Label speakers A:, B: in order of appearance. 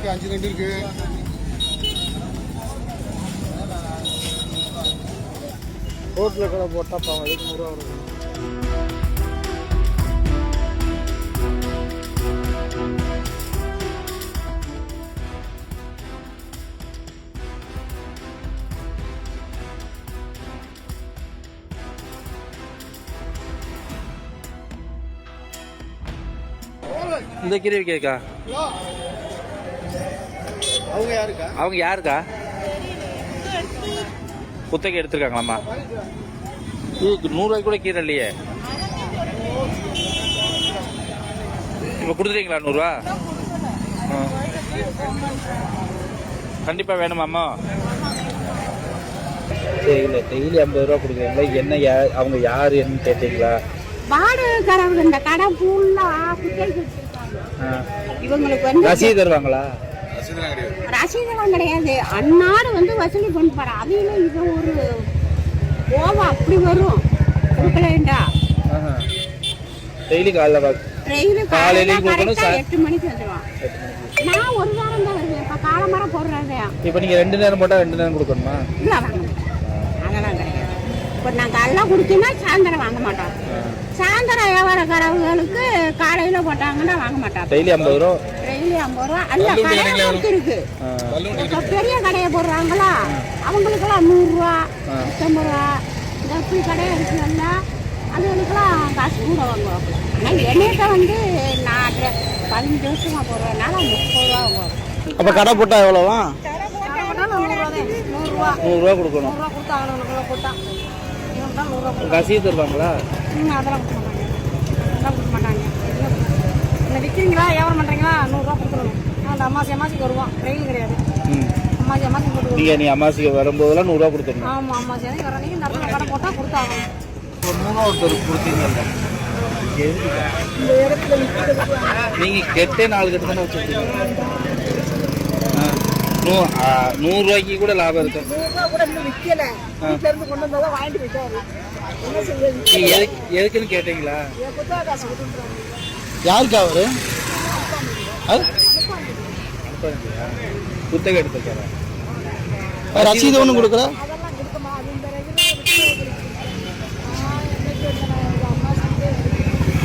A: இருக்கு அஞ்சு ரெண்டு இருக்கு ரோட்டில் கடை போட்டால் பாவம் அதுக்கு நூறுரூவா வரும்
B: இந்த கீரை விற்கிறக்கா
A: அவங்க யாருக்கா?
B: அவங்க யாருக்கா? குத்தகை எடுத்திருக்காங்களாம்மா. இது நூறுரூவாய்க்கு கூட கீரை இல்லையே. இப்போ கொடுத்துட்டீங்களா நூறுரூவா கண்டிப்பாக வேணுமாம்மா. சரி இல்லை டெய்லி ஐம்பது ரூபா கொடுக்குறீங்களா? என்ன யா அவங்க யார் என்னன்னு கேட்டீங்களா?
C: வாடகைக்காரங்க இந்த கடை ஃபுல்லா குத்தகைக்கு வச்சிருக்காங்க இவங்களுக்கு வந்து
B: ரசீது தருவாங்களா?
C: ரசீதெல்லாம் கிடையாது. அன்னாடு வந்து வசூலி பண்ணிப்பாரு. அதையில இது ஒரு கோவம் அப்படி வரும்? கொடுக்கலேண்டா
B: டெய்லி காலைல கொடுக்கணும்,
C: கரெக்டா
B: சாய்-
C: எட்டு மணிக்கு வந்துடுவான் நான் ஒரு வாரம் தான் வருவேன். இப்போ காலமரம் போடுறதே
B: இப்போ நீங்கள் ரெண்டு நேரம் போட்டால் ரெண்டு நேரம் கொடுக்கணுமா?
C: இல்லை வாங்க. அதெல்லாம் கிடையாது. இப்போ நான் காலைல குடிச்சோன்னா சாயந்தரம் வாங்க மாட்டோம். சாயந்தரம் வியாபாரக்காரர்களுக்கு காலையில் போட்டாங்கன்னா வாங்க மாட்டோம்.
B: டெய்லி ஐம்பது ரூபா?
C: டெய்லி ஐம்பது ரூபா அல்ல பொறுத்து இருக்கு. பெரிய கடையை போடுறாங்களா? அவங்களுக்கெல்லாம் நூறுரூவா நூற்றம்பது ரூபா. இந்த இப்படி கடையை இருக்குல்ல அதுகளுக்கெல்லாம் காசு கூட வாங்குவோம் ஆனால் எண்ணெய்ட்ட வந்து நான் பதினஞ்சு வருஷமாக போடுறதுனால முப்பது ரூபா வாங்குவோம்
A: அப்போ கடை போட்டால் எவ்வளோவா?
C: நூறுரூவா.
B: நூறுரூவா கொடுக்கணும்.
C: நூறுரூவா கொடுத்தா அவனுக்குள்ள நூறுரூவா
B: ரசீது தருவாங்களா?
C: அதெல்லாம் கொடுக்க மாட்டாங்க அதெல்லாம் கொடுக்க மாட்டாங்க இல்லை விற்கிறீங்களா வியாபாரம் பண்ணுறீங்களா நூறுரூவா கொடுத்துருவோம் அந்த அம்மாசி அம்மாசிக்கு வருவோம் ட்ரெயின் கிடையாது. அம்மாசி அம்மாசி போட்டு
B: நீங்கள் நீ அமாவாசைக்கு வரும்போதெல்லாம் நூறுரூவா கொடுத்துடணும்.
C: ஆமாம் அம்மாசி அன்னைக்கு வர அன்னைக்கு நிறைய கடை போட்டால் கொடுத்தாங்க
B: ஒரு மூணா ஒருத்தர் கொடுத்தீங்கல்ல? நீங்கள் கெட்டே நாலு கெட்டு தானே வச்சுருக்கீங்க. நூ ஆ, நூறுரூவாய்க்கு கூட லாபம் இருக்கு. நீங்கள் எதுக்குன்னு கேட்டீங்களா?
A: யாருக்கு அவரு?
B: புத்தகம் எடுத்துக்கிறேன்
A: ரசீது ஒன்று கொடுக்குற?